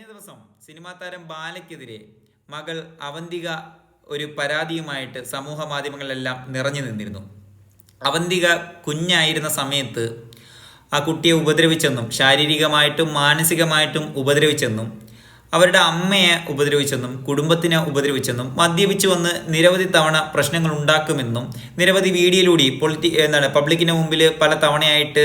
കഴിഞ്ഞ ദിവസം സിനിമാ താരം ബാലയ്ക്കെതിരെ മകൾ അവന്തിക ഒരു പരാതിയുമായിട്ട് സമൂഹ മാധ്യമങ്ങളിലെല്ലാം നിറഞ്ഞു നിന്നിരുന്നു. അവന്തിക കുഞ്ഞായിരുന്ന സമയത്ത് ആ കുട്ടിയെ ഉപദ്രവിച്ചെന്നും ശാരീരികമായിട്ടും മാനസികമായിട്ടും ഉപദ്രവിച്ചെന്നും അവരുടെ അമ്മയെ ഉപദ്രവിച്ചെന്നും കുടുംബത്തിനെ ഉപദ്രവിച്ചെന്നും മദ്യപിച്ചു വന്ന് നിരവധി തവണ പ്രശ്നങ്ങൾ ഉണ്ടാക്കുമെന്നും നിരവധി വീഡിയോയിലൂടെ പൊളിറ്റി എന്താണ് പബ്ലിക്കിന് മുമ്പിൽ പല തവണയായിട്ട്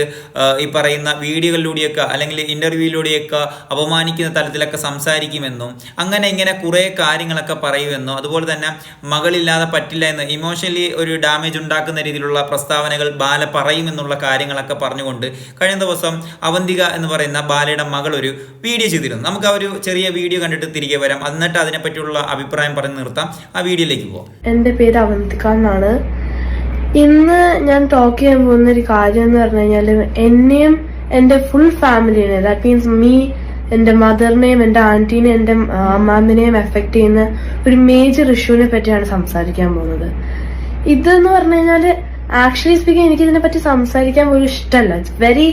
ഈ പറയുന്ന വീഡിയോകളിലൂടെയൊക്കെ അല്ലെങ്കിൽ ഇന്റർവ്യൂയിലൂടെയൊക്കെ അപമാനിക്കുന്ന തലത്തിലൊക്കെ സംസാരിക്കുമെന്നും അങ്ങനെ ഇങ്ങനെ കുറേ കാര്യങ്ങളൊക്കെ പറയുമെന്നും അതുപോലെ തന്നെ മകളില്ലാതെ പറ്റില്ല എന്ന് ഇമോഷണലി ഒരു ഡാമേജ് ഉണ്ടാക്കുന്ന രീതിയിലുള്ള പ്രസ്താവനകൾ ബാല പറയുമെന്നുള്ള കാര്യങ്ങളൊക്കെ പറഞ്ഞുകൊണ്ട് കഴിഞ്ഞ ദിവസം അവന്തിക എന്ന് പറയുന്ന ബാലയുടെ മകൾ ഒരു വീഡിയോ ചെയ്തിരുന്നു. നമുക്ക് ആ ഒരു ചെറിയ വീഡിയോ കണ്ടിട്ട് തിരികെ വരാം. എന്നിട്ട് അതിനെപ്പറ്റിയുള്ള അഭിപ്രായം പറഞ്ഞ് നിർത്താം. ആ വീഡിയോയിലേക്ക് പോവാം. എന്റെ പേര് അവന്തിക എന്നാണ്. ഇന്ന് ഞാൻ ടോക്ക് ചെയ്യാൻ പോകുന്ന ഒരു കാര്യം എന്ന് പറഞ്ഞു കഴിഞ്ഞാൽ എന്നെയും എന്റെ ഫുൾ ഫാമിലിനെ ദാറ്റ് മീൻസ് മീ എന്റെ മദറിനെയും എന്റെ ആന്റീനെയും എന്റെ അമ്മാമ്മിനെയും എഫക്റ്റ് ചെയ്യുന്ന ഒരു മേജർ ഇഷ്യൂവിനെ പറ്റിയാണ് സംസാരിക്കാൻ പോകുന്നത്. ഇതെന്ന് പറഞ്ഞു കഴിഞ്ഞാൽ ആക്ച്വലി സ്പീക്കിംഗ് എനിക്ക് ഇതിനെ പറ്റി സംസാരിക്കാൻ പോലും ഇഷ്ടമല്ല very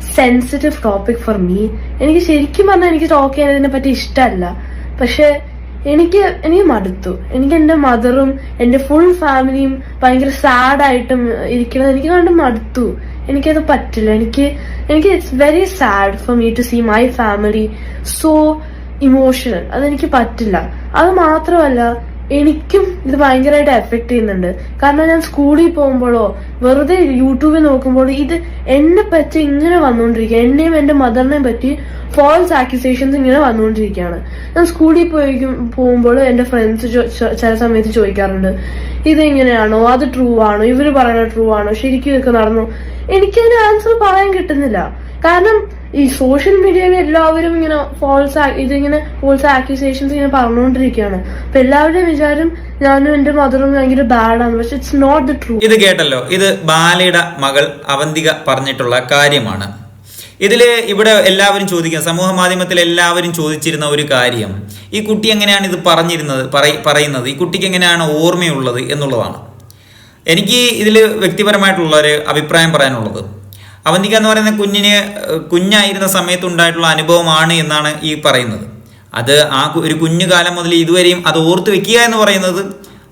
sensitive topic for me എനിക്ക് ശരിക്കും പറഞ്ഞാൽ എനിക്ക് ടോക്ക് ചെയ്യാൻ പറ്റി ഇഷ്ടമല്ല പക്ഷെ എനിക്ക് എനിക്ക് മടുത്തു. എനിക്ക് എന്റെ മദറും എന്റെ ഫുൾ ഫാമിലിയും ഭയങ്കര സാഡായിട്ടും ഇരിക്കുന്നത് എനിക്ക് കണ്ട് മടുത്തു. എനിക്കത് പറ്റില്ല. എനിക്ക് എനിക്ക് it's very sad for me to see my family so emotional അതെനിക്ക് പറ്റില്ല. അത് മാത്രമല്ല എനിക്കും ഇത് ഭയങ്കരമായിട്ട് എഫക്ട് ചെയ്യുന്നുണ്ട്. കാരണം ഞാൻ സ്കൂളിൽ പോകുമ്പോഴോ വെറുതെ യൂട്യൂബിൽ നോക്കുമ്പോഴോ ഇത് എന്നെ പറ്റി ഇങ്ങനെ വന്നുകൊണ്ടിരിക്കുക. എന്നെയും എന്റെ മദറിനെയും പറ്റി ഫോൾസ് ആക്യുസേഷൻസ് ഇങ്ങനെ വന്നുകൊണ്ടിരിക്കുകയാണ്. ഞാൻ സ്കൂളിൽ പോയി പോകുമ്പോൾ എന്റെ ഫ്രണ്ട്സ് ചില സമയത്ത് ചോദിക്കാറുണ്ട്. ഇത് ഇങ്ങനെയാണോ അത് ട്രൂ ആണോ? ഇവർ പറയുന്നത് ട്രൂ ആണോ? ശരിക്കും ഇതൊക്കെ നടന്നു? എനിക്കതിന് ആൻസർ പറയാൻ കിട്ടുന്നില്ല. കാരണം ഈ സോഷ്യൽ മീഡിയയിൽ എല്ലാവരും ഇങ്ങനെ ഫോൾസ് ഇതിങ്ങനെ ഫോൾസ് ആക്യുസേഷൻസ് ഇങ്ങനെ പറഞ്ഞുകൊണ്ടിരിക്കുകയാണ്. അപ്പൊ എല്ലാവരുടെയും വിചാരം ഞാനും എന്റെ മദറും ഭയങ്കര ബാഡാണ് പക്ഷെ ഇറ്റ്സ് നോട്ട് ദ ട്രൂ ഇത് കേട്ടല്ലോ. ഇത് ബാലയുടെ മകൾ അവന്തിക പറഞ്ഞിട്ടുള്ള കാര്യമാണ്. ഇതിൽ ഇവിടെ എല്ലാവരും ചോദിക്കുക സമൂഹ മാധ്യമത്തിൽ എല്ലാവരും ചോദിച്ചിരുന്ന ഒരു കാര്യം. ഈ കുട്ടി എങ്ങനെയാണ് ഇത് പറഞ്ഞിരുന്നത്? പറയ- പറയുന്നത്? ഈ കുട്ടിക്ക് എങ്ങനെയാണ് ഓർമ്മയുള്ളത് എന്നുള്ളതാണ്. എനിക്ക് ഇതിൽ വ്യക്തിപരമായിട്ടുള്ള ഒരു അഭിപ്രായം പറയാനുള്ളത്. അവന്തിക എന്ന് പറയുന്ന കുഞ്ഞിന് കുഞ്ഞായിരുന്ന സമയത്ത് ഉണ്ടായിട്ടുള്ള അനുഭവമാണ് എന്നാണ് ഈ പറയുന്നത്. അത് ആ ഒരു കുഞ്ഞു കാലം മുതൽ ഇതുവരെയും അത് ഓർത്ത് വെക്കുക എന്ന് പറയുന്നത്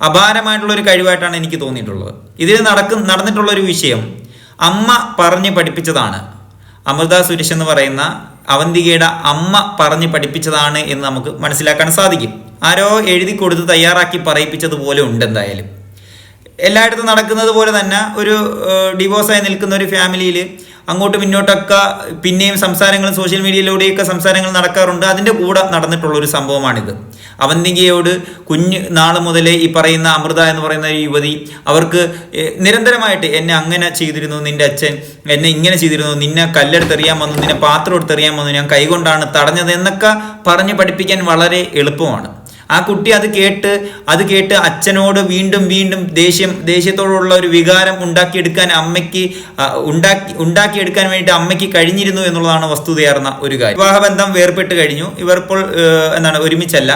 അപാരമായിട്ടുള്ള ഒരു കഴിവായിട്ടാണ് എനിക്ക് തോന്നിയിട്ടുള്ളത്. ഇതിൽ നടക്കും നടന്നിട്ടുള്ള ഒരു വിഷയം അമ്മ പറഞ്ഞ് പഠിപ്പിച്ചതാണ്. അമൃത സുരേഷ് എന്ന് പറയുന്ന അവന്തികയുടെ അമ്മ പറഞ്ഞ് പഠിപ്പിച്ചതാണ് എന്ന് നമുക്ക് മനസ്സിലാക്കാൻ സാധിക്കും. ആരോ എഴുതി കൊടുത്ത് തയ്യാറാക്കി പറയിപ്പിച്ചതുപോലെ ഉണ്ട് എന്തായാലും. എല്ലായിടത്തും നടക്കുന്നത് പോലെ തന്നെ ഒരു ഡിവോഴ്സായി നിൽക്കുന്ന ഒരു ഫാമിലിയിൽ അങ്ങോട്ടും ഇങ്ങോട്ടൊക്കെ പിന്നെയും സംസാരങ്ങളും സോഷ്യൽ മീഡിയയിലൂടെയൊക്കെ സംസാരങ്ങൾ നടക്കാറുണ്ട്. അതിന്റെ കൂടെ നടന്നിട്ടുള്ള ഒരു സംഭവമാണിത്. അവന്തികയോട് കുഞ്ഞ് നാൾ മുതലേ ഈ പറയുന്ന അമൃത എന്ന് പറയുന്ന യുവതി അവർക്ക് നിരന്തരമായിട്ട് എന്നെ അങ്ങനെ ചെയ്തിരുന്നു നിന്റെ അച്ഛൻ എന്നെ ഇങ്ങനെ ചെയ്തിരുന്നു നിന്നെ കല്ലെടുത്തെറിയാൻ വന്നു നിന്നെ പാത്രം എടുത്തെറിയാൻ വന്നു ഞാൻ കൈകൊണ്ടാണ് തടഞ്ഞത് എന്നൊക്കെ പറഞ്ഞ് പഠിപ്പിക്കാൻ വളരെ എളുപ്പമാണ്. ആ കുട്ടി അത് കേട്ട് അത് കേട്ട് അച്ഛനോട് വീണ്ടും വീണ്ടും ദേഷ്യം ദേഷ്യത്തോടുള്ള ഒരു വികാരം ഉണ്ടാക്കിയെടുക്കാൻ അമ്മയ്ക്ക് ഉണ്ടാക്കി ഉണ്ടാക്കിയെടുക്കാൻ വേണ്ടിയിട്ട് അമ്മയ്ക്ക് കഴിഞ്ഞിരുന്നു എന്നുള്ളതാണ് വസ്തുതയാർന്ന ഒരു കാര്യം. വിവാഹബന്ധം വേർപെട്ട് കഴിഞ്ഞു. ഇവർ ഇപ്പോൾ എന്താണ് ഒരുമിച്ചല്ല.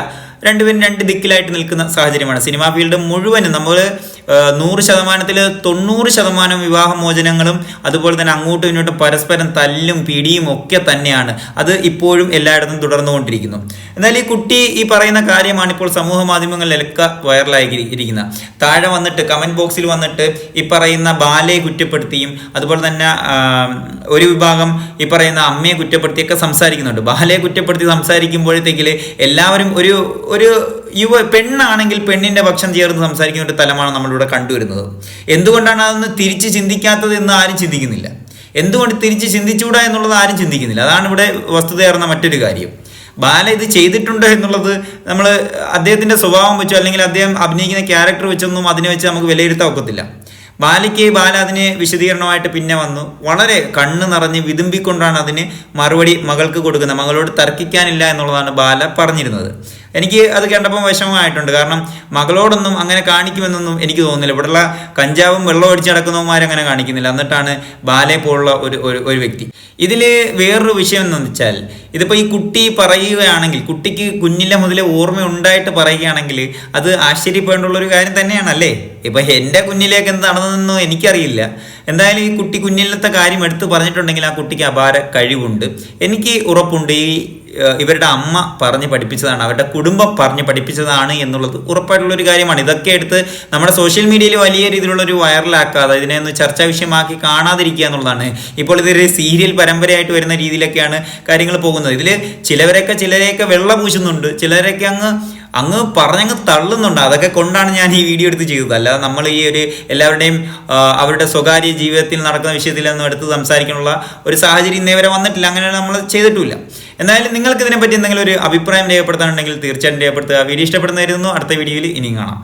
രണ്ടുപേരും രണ്ട് ദിക്കിലായിട്ട് നിൽക്കുന്ന സാഹചര്യമാണ്. സിനിമാ ഫീൽഡ് മുഴുവനും നമ്മൾ നൂറ് ശതമാനത്തിൽ തൊണ്ണൂറ് ശതമാനം വിവാഹമോചനങ്ങളും അതുപോലെ തന്നെ അങ്ങോട്ടും ഇങ്ങോട്ടും പരസ്പരം തല്ലും പിടിയും ഒക്കെ തന്നെയാണ്. അത് ഇപ്പോഴും എല്ലായിടത്തും തുടർന്നുകൊണ്ടിരിക്കുന്നു. എന്നാൽ ഈ കുട്ടി ഈ പറയുന്ന കാര്യമാണ് ഇപ്പോൾ സമൂഹ മാധ്യമങ്ങളിലൊക്കെ വൈറലായി ഇരിക്കുന്നത്. താഴെ വന്നിട്ട് കമന്റ് ബോക്സിൽ വന്നിട്ട് ഈ പറയുന്ന ബാലയെ കുറ്റപ്പെടുത്തിയും അതുപോലെ തന്നെ ഒരു വിഭാഗം ഈ പറയുന്ന അമ്മയെ കുറ്റപ്പെടുത്തിയൊക്കെ സംസാരിക്കുന്നുണ്ട്. ബാലയെ കുറ്റപ്പെടുത്തി സംസാരിക്കുമ്പോഴത്തേക്കിൽ എല്ലാവരും ഒരു ഒരു യുവ പെണ്ണാണെങ്കിൽ പെണ്ണിന്റെ പക്ഷം ചേർന്ന് സംസാരിക്കുന്ന ഒരു തലമാണ് നമ്മളിവിടെ കണ്ടുവരുന്നത്. എന്തുകൊണ്ടാണ് അതൊന്ന് തിരിച്ച് ചിന്തിക്കാത്തത് എന്ന് ആരും ചിന്തിക്കുന്നില്ല. എന്തുകൊണ്ട് തിരിച്ച് ചിന്തിച്ചുകൂടാ എന്നുള്ളത് ആരും ചിന്തിക്കുന്നില്ല. അതാണ് ഇവിടെ വസ്തുതയേർന്ന മറ്റൊരു കാര്യം. ബാല ഇത് ചെയ്തിട്ടുണ്ട് എന്നുള്ളത് നമ്മൾ അദ്ദേഹത്തിന്റെ സ്വഭാവം വെച്ചോ അല്ലെങ്കിൽ അദ്ദേഹം അഭിനയിക്കുന്ന ക്യാരക്ടർ വെച്ചൊന്നും അതിനെ വെച്ച് നമുക്ക് വിലയിരുത്താൻ ഒക്കത്തില്ല. ബാലയ്ക്ക് ബാല അതിന് വിശദീകരണമായിട്ട് പിന്നെ വന്നു. വളരെ കണ്ണ് നിറഞ്ഞ് വിതുമ്പിക്കൊണ്ടാണ് അതിന് മറുപടി മകൾക്ക് കൊടുക്കുന്നത്. മകളോട് തർക്കിക്കാനില്ല എന്നുള്ളതാണ് ബാല പറഞ്ഞിരുന്നത്. എനിക്ക് അത് കണ്ടപ്പോൾ വിഷമമായിട്ടുണ്ട്. കാരണം മകളോടൊന്നും അങ്ങനെ കാണിക്കുമെന്നൊന്നും എനിക്ക് തോന്നുന്നില്ല. ഇവിടെയുള്ള കഞ്ചാവും വെള്ളം അടിച്ച് നടക്കുന്നവന്മാരങ്ങനെ കാണിക്കുന്നില്ല. എന്നിട്ടാണ് ബാലെ പോലുള്ള ഒരു ഒരു വ്യക്തി. ഇതിൽ വേറൊരു വിഷയം എന്ന് വെച്ചാൽ ഇതിപ്പോൾ ഈ കുട്ടി പറയുകയാണെങ്കിൽ കുട്ടിക്ക് കുഞ്ഞിലെ മുതലേ ഓർമ്മ ഉണ്ടായിട്ട് പറയുകയാണെങ്കിൽ അത് ആശ്ചര്യപ്പെടേണ്ടുള്ള ഒരു കാര്യം തന്നെയാണ് അല്ലേ? ഇപ്പൊ എന്റെ കുഞ്ഞിലേക്ക് എന്ത് നടന്നതെന്നോ എനിക്കറിയില്ല. എന്തായാലും ഈ കുട്ടി കുഞ്ഞിലത്തെ കാര്യം എടുത്ത് പറഞ്ഞിട്ടുണ്ടെങ്കിൽ ആ കുട്ടിക്ക് അപാര കഴിവുണ്ട്. എനിക്ക് ഉറപ്പുണ്ട്. ഈ ഇവരുടെ അമ്മ പറഞ്ഞ് പഠിപ്പിച്ചതാണ് അവരുടെ കുടുംബം പറഞ്ഞ് പഠിപ്പിച്ചതാണ് എന്നുള്ളത് ഉറപ്പായിട്ടുള്ളൊരു കാര്യമാണ്. ഇതൊക്കെ എടുത്ത് നമ്മുടെ സോഷ്യൽ മീഡിയയിൽ വലിയ രീതിയിലുള്ളൊരു വൈറലാക്കാതെ ഇതിനെ ഒന്ന് ചർച്ചാ വിഷയമാക്കി കാണാതിരിക്കുക എന്നുള്ളതാണ്. ഇപ്പോൾ ഇതൊരു സീരിയൽ പരമ്പരയായിട്ട് വരുന്ന രീതിയിലൊക്കെയാണ് കാര്യങ്ങൾ പോകുന്നത്. ഇതിൽ ചിലവരൊക്കെ ചിലരെയൊക്കെ വെള്ള പൂശുന്നുണ്ട് ചിലരൊക്കെ അങ്ങ് അങ്ങ് പറഞ്ഞങ്ങ് തള്ളുന്നുണ്ട്. അതൊക്കെ കൊണ്ടാണ് ഞാൻ ഈ വീഡിയോ എടുത്ത് ചെയ്തത്. അല്ലാതെ നമ്മൾ ഈ ഒരു എല്ലാവരുടെയും അവരുടെ സ്വകാര്യ ജീവിതത്തിൽ നടക്കുന്ന വിഷയത്തിലൊന്നും എടുത്ത് സംസാരിക്കാനുള്ള ഒരു സാഹചര്യം ഇന്നേ വരെ വന്നിട്ടില്ല. അങ്ങനെയാണ് നമ്മൾ ചെയ്തിട്ടുമില്ല. എന്തായാലും നിങ്ങൾക്ക് ഇതിനെപ്പറ്റി എന്തെങ്കിലും ഒരു അഭിപ്രായം രേഖപ്പെടുത്താനുണ്ടെങ്കിൽ തീർച്ചയായിട്ടും രേഖപ്പെടുത്തുക. വീഡിയോ ഇഷ്ടപ്പെടുന്നതായിരുന്നു അടുത്ത വീഡിയോയിൽ ഇനിയും കാണാം.